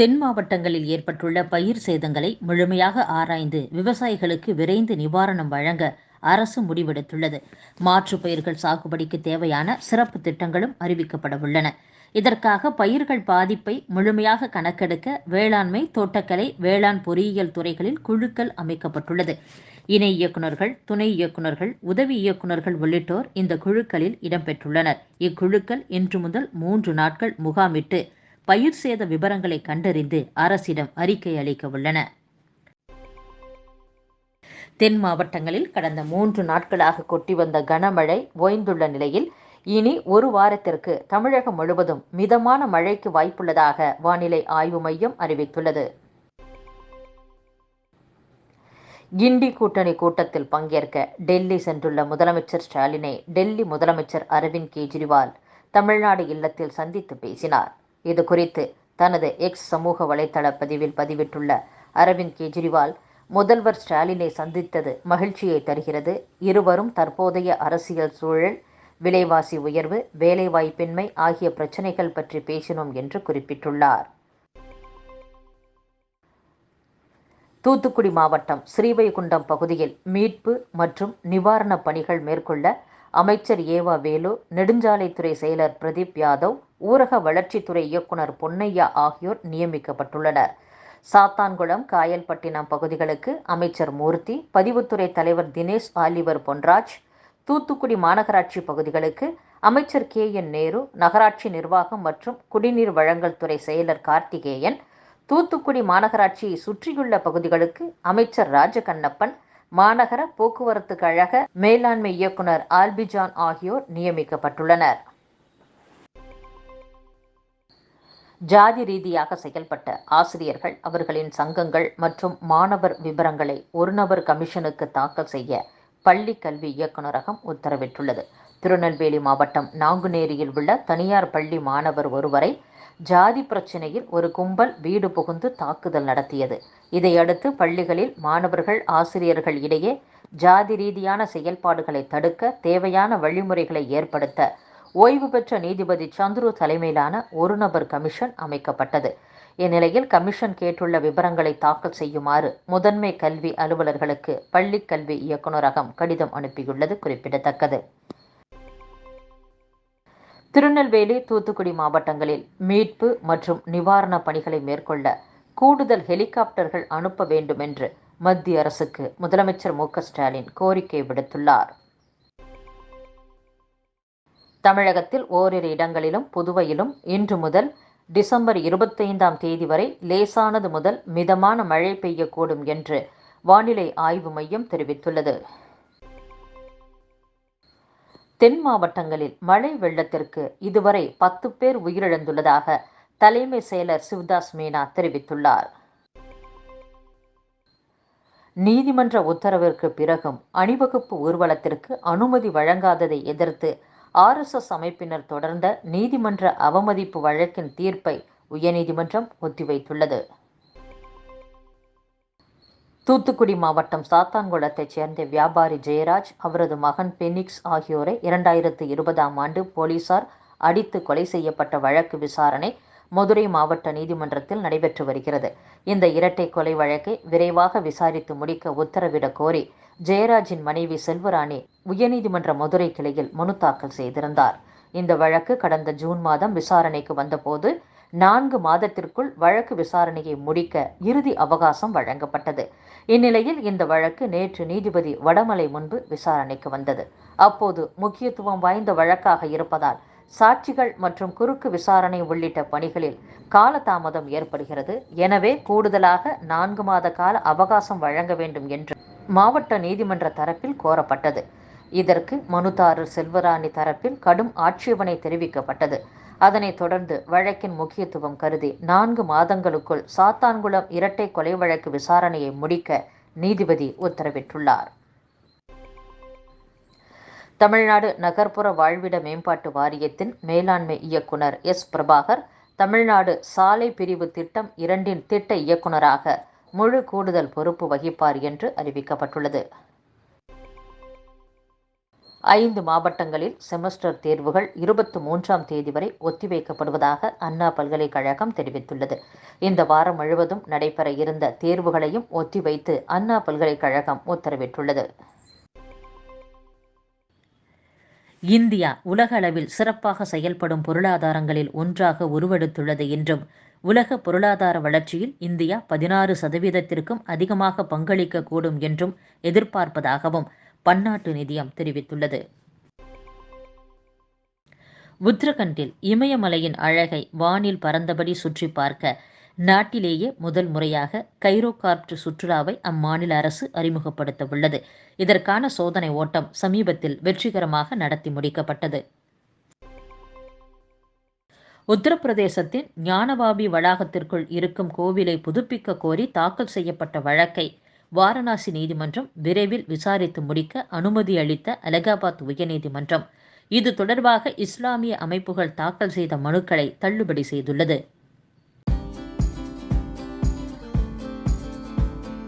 தென் மாவட்டங்களில் ஏற்பட்டுள்ள பயிர் சேதங்களை முழுமையாக ஆராய்ந்து விவசாயிகளுக்கு விரைந்து நிவாரணம் வழங்க அரசு முடிவெடுத்துள்ளது. மாற்று பயிர்கள் சாகுபடிக்கு தேவையான சிறப்பு திட்டங்களும் அறிவிக்கப்பட உள்ளன. இதற்காக பயிர்கள் பாதிப்பை முழுமையாக கணக்கெடுக்க வேளாண்மை தோட்டக்கலை வேளாண் பொறியியல் துறைகளில் குழுக்கள் அமைக்கப்பட்டுள்ளது. இணை இயக்குநர்கள் துணை இயக்குநர்கள் உதவி இயக்குநர்கள் உள்ளிட்டோர் இந்த குழுக்களில் இடம்பெற்றுள்ளனர். இக்குழுக்கள் இன்று முதல் மூன்று நாட்கள் முகாமிட்டு பயிர் சேத விவரங்களை கண்டறிந்து அரசிடம் அறிக்கை அளிக்க உள்ளன. தென் மாவட்டங்களில் கடந்த மூன்று நாட்களாக கொட்டி வந்த கனமழை ஓய்ந்துள்ள நிலையில் இனி ஒரு வாரத்திற்கு தமிழகம் முழுவதும் மிதமான மழைக்கு வாய்ப்புள்ளதாக வானிலை ஆய்வு மையம் அறிவித்துள்ளது. கிண்டி கூட்டணி கூட்டத்தில் பங்கேற்க டெல்லி சென்றுள்ள முதலமைச்சர் ஸ்டாலினை டெல்லி முதலமைச்சர் அரவிந்த் கெஜ்ரிவால் தமிழ்நாடு இல்லத்தில் சந்தித்து பேசினார். இது குறித்து தனது எக்ஸ் சமூக வலைதள பதிவில் பதிவிட்டுள்ள அரவிந்த் கெஜ்ரிவால் முதல்வர் ஸ்டாலினை சந்தித்தது மகிழ்ச்சியை தருகிறது. இருவரும் தற்போதைய அரசியல் சூழல் விலைவாசி உயர்வு வேலைவாய்ப்பின்மை ஆகிய பிரச்சினைகள் பற்றி பேசினோம் என்று குறிப்பிட்டுள்ளார். தூத்துக்குடி மாவட்டம் ஸ்ரீவைகுண்டம் பகுதியில் மீட்பு மற்றும் நிவாரணப் பணிகள் மேற்கொள்ள அமைச்சர் ஏவா வேலு நெடுஞ்சாலைத்துறை செயலர் பிரதீப் யாதவ் ஊரக வளர்ச்சித்துறை இயக்குனர் பொன்னையா ஆகியோர் நியமிக்கப்பட்டுள்ளனர். சாத்தான்குளம் காயல்பட்டினம் பகுதிகளுக்கு அமைச்சர் மூர்த்தி பதிவுத்துறை தலைவர் தினேஷ் ஆலிவர் பொன்ராஜ் தூத்துக்குடி மாநகராட்சி பகுதிகளுக்கு அமைச்சர் கே. என். நேரு நகராட்சி நிர்வாகம் மற்றும் குடிநீர் வழங்கல் துறை செயலர் கார்த்திகேயன் தூத்துக்குடி மாநகராட்சியை சுற்றியுள்ள பகுதிகளுக்கு அமைச்சர் ராஜகண்ணப்பன் மாநகர போக்குவரத்து கழக மேலாண்மை இயக்குனர் ஆல்பிஜான் ஆகியோர் நியமிக்கப்பட்டுள்ளனர். ஜாதி ரீதியாக செயல்பட்ட ஆசிரியர்கள் அவர்களின் சங்கங்கள் மற்றும் மாணவர் விவரங்களை ஒரு நபர் கமிஷனுக்கு தாக்கல் செய்ய பள்ளி கல்வி இயக்குநரகம் உத்தரவிட்டுள்ளது. திருநெல்வேலி மாவட்டம் நாங்குநேரியில் உள்ள தனியார் பள்ளி மாணவர் ஒருவரை ஜாதி பிரச்சினையில் ஒரு கும்பல் வீடு புகுந்து தாக்குதல் நடத்தியது. இதையடுத்து பள்ளிகளில் மாணவர்கள் ஆசிரியர்கள் இடையே ஜாதி ரீதியான செயல்பாடுகளை தடுக்க தேவையான வழிமுறைகளை ஏற்படுத்த ஓய்வு பெற்ற நீதிபதி சந்துரு தலைமையிலான ஒரு நபர் கமிஷன் அமைக்கப்பட்டது. இந்நிலையில் கமிஷன் கேட்டுள்ள விவரங்களை தாக்கல் செய்யுமாறு முதன்மை கல்வி அலுவலர்களுக்கு பள்ளி கல்வி இயக்குநரகம் கடிதம் அனுப்பியுள்ளது குறிப்பிடத்தக்கது. திருநெல்வேலி தூத்துக்குடி மாவட்டங்களில் மீட்பு மற்றும் நிவாரணப் பணிகளை மேற்கொள்ள கூடுதல் ஹெலிகாப்டர்கள் அனுப்ப வேண்டும் என்று மத்திய அரசுக்கு முதலமைச்சர் மு ஸ்டாலின் கோரிக்கை விடுத்துள்ளார். தமிழகத்தில் ஓரிரு இடங்களிலும் புதுவையிலும் இன்று முதல் டிசம்பர் இருபத்தைந்தாம் தேதி வரை லேசானது முதல் மிதமான மழை பெய்யக்கூடும் என்று வானிலை ஆய்வு மையம் தெரிவித்துள்ளது. தென் மாவட்டங்களில் மழை வெள்ளத்திற்கு இதுவரை பத்து பேர் உயிரிழந்துள்ளதாக தலைமை செயலர் சிவதாஸ் மீனா தெரிவித்துள்ளார். நீதிமன்ற உத்தரவிற்கு பிறகும் அணிவகுப்பு ஊர்வலத்திற்கு அனுமதி வழங்காததை எதிர்த்து ஆர்எஸ்எஸ் அமைப்பினர் தொடர்ந்த நீதிமன்ற அவமதிப்பு வழக்கின் தீர்ப்பை உயர்நீதிமன்றம் ஒத்திவைத்துள்ளது. தூத்துக்குடி மாவட்டம் சாத்தான்குளத்தைச் சேர்ந்த வியாபாரி ஜெயராஜ் அவரது மகன் பெனிக்ஸ் ஆகியோரை இரண்டாயிரத்து இருபதாம் ஆண்டு போலீசார் அடித்து கொலை செய்யப்பட்ட வழக்கு விசாரணை மதுரை மாவட்ட நீதிமன்றத்தில் நடைபெற்று வருகிறது. இந்த இரட்டை கொலை வழக்கை விரைவாக விசாரித்து முடிக்க உத்தரவிடக் கோரி ஜெயராஜின் மனைவி செல்வராணி உயர்நீதிமன்ற மதுரை கிளையில் மனு தாக்கல் செய்திருந்தார். இந்த வழக்கு கடந்த ஜூன் மாதம் விசாரணைக்கு வந்தபோது நான்கு மாதத்திற்குள் வழக்கு விசாரணையை முடிக்க இறுதி அவகாசம் வழங்கப்பட்டது. இந்நிலையில் இந்த வழக்கு நேற்று நீதிபதி வடமலை முன்பு விசாரணைக்கு வந்தது. அப்போது முக்கியத்துவம் வாய்ந்த வழக்காக இருப்பதால் சாட்சிகள் மற்றும் குறுக்கு விசாரணை உள்ளிட்ட பணிகளில் காலதாமதம் ஏற்படுகிறது. எனவே கூடுதலாக நான்கு மாத கால அவகாசம் வழங்க வேண்டும் என்று மாவட்ட நீதிமன்ற தரப்பில் கோரப்பட்டது. இதற்கு மனுதாரர் செல்வராணி தரப்பில் கடும் ஆட்சேபனை தெரிவிக்கப்பட்டது. அதனைத் தொடர்ந்து வழக்கின் முக்கியத்துவம் கருதி நான்கு மாதங்களுக்குள் சாத்தான்குளம் இரட்டை கொலை வழக்கு விசாரணையை முடிக்க நீதிபதி உத்தரவிட்டுள்ளார். தமிழ்நாடு நகர்ப்புற வாழ்விட மேம்பாட்டு வாரியத்தின் மேலாண்மை இயக்குனர் எஸ். பிரபாகர் தமிழ்நாடு சாலை பிரிவு திட்டம் இரண்டின் திட்ட இயக்குநராக முழு கூடுதல் பொறுப்பு வகிப்பார் என்று அறிவிக்கப்பட்டுள்ளது. ஐந்து மாவட்டங்களில் செமஸ்டர் தேர்வுகள் இருபத்தி மூன்றாம் தேதி வரை ஒத்திவைக்கப்படுவதாக அண்ணா பல்கலைக்கழகம் தெரிவித்துள்ளது. இந்த வாரம் முழுவதும் நடைபெற இருந்த தேர்வுகளையும் ஒத்திவைத்து அண்ணா பல்கலைக்கழகம் உத்தரவிட்டுள்ளது. இந்தியா உலக அளவில் சிறப்பாக செயல்படும் பொருளாதாரங்களில் ஒன்றாக உருவெடுத்துள்ளது என்றும் உலக பொருளாதார வளர்ச்சியில் இந்தியா பதினாறு சதவீதத்திற்கும் அதிகமாக பங்களிக்கக்கூடும் என்றும் எதிர்பார்ப்பதாகவும் பன்னாட்டு நிதியம் தெரிவித்துள்ளது. உத்தரகண்டில் இமயமலையின் அழகை வானில் பறந்தபடி சுற்றி பார்க்க நாட்டிலேயே முதல் முறையாக கைரோ கார்ப்ட் சுற்றுலாவை அம்மாநில அரசு அறிமுகப்படுத்த உள்ளது இதற்கான சோதனை ஓட்டம் சமீபத்தில் வெற்றிகரமாக நடத்தி முடிக்கப்பட்டது. உத்தரப்பிரதேசத்தின் ஞானவாபி வளாகத்திற்குள் இருக்கும் கோவிலை புதுப்பிக்க கோரி தாக்கல் செய்யப்பட்ட வழக்கை வாரணாசி நீதிமன்றம் விரைவில் விசாரித்து முடிக்க அனுமதி அளித்த அலகாபாத் உயர்நீதிமன்றம். இது தொடர்பாக இஸ்லாமிய அமைப்புகள் தாக்கல் செய்த மனுக்களை தள்ளுபடி செய்துள்ளது.